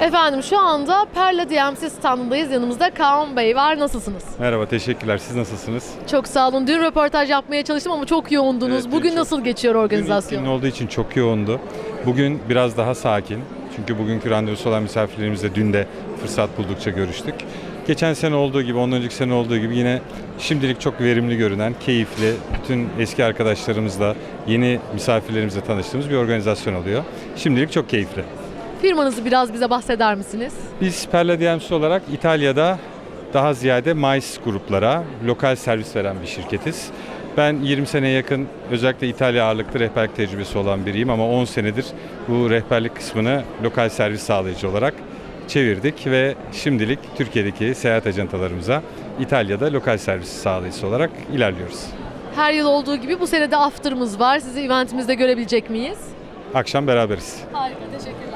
Efendim şu anda Perla DMC standındayız. Yanımızda Kaan Bey var. Nasılsınız? Merhaba, teşekkürler. Siz nasılsınız? Çok sağ olun. Dün röportaj yapmaya çalıştım ama çok yoğundunuz. Evet, Bugün çok- nasıl geçiyor organizasyon? Gün olduğu için çok yoğundu. Bugün biraz daha sakin. Çünkü bugünkü randevusu olan misafirlerimizle dün de fırsat buldukça görüştük. Geçen sene olduğu gibi, ondan önceki sene olduğu gibi yine şimdilik çok verimli görünen, keyifli, bütün eski arkadaşlarımızla, yeni misafirlerimizle tanıştığımız bir organizasyon oluyor. Şimdilik çok keyifli. Firmanızı biraz bize bahseder misiniz? Biz Perla DMC olarak İtalya'da daha ziyade mais gruplara lokal servis veren bir şirketiz. Ben 20 seneye yakın özellikle İtalya ağırlıklı rehberlik tecrübesi olan biriyim ama 10 senedir bu rehberlik kısmını lokal servis sağlayıcı olarak çevirdik ve şimdilik Türkiye'deki seyahat ajantalarımıza İtalya'da lokal servis sağlayıcısı olarak ilerliyoruz. Her yıl olduğu gibi bu sene de after'ımız var. Sizi eventimizde görebilecek miyiz? Akşam beraberiz. Harika, teşekkürler.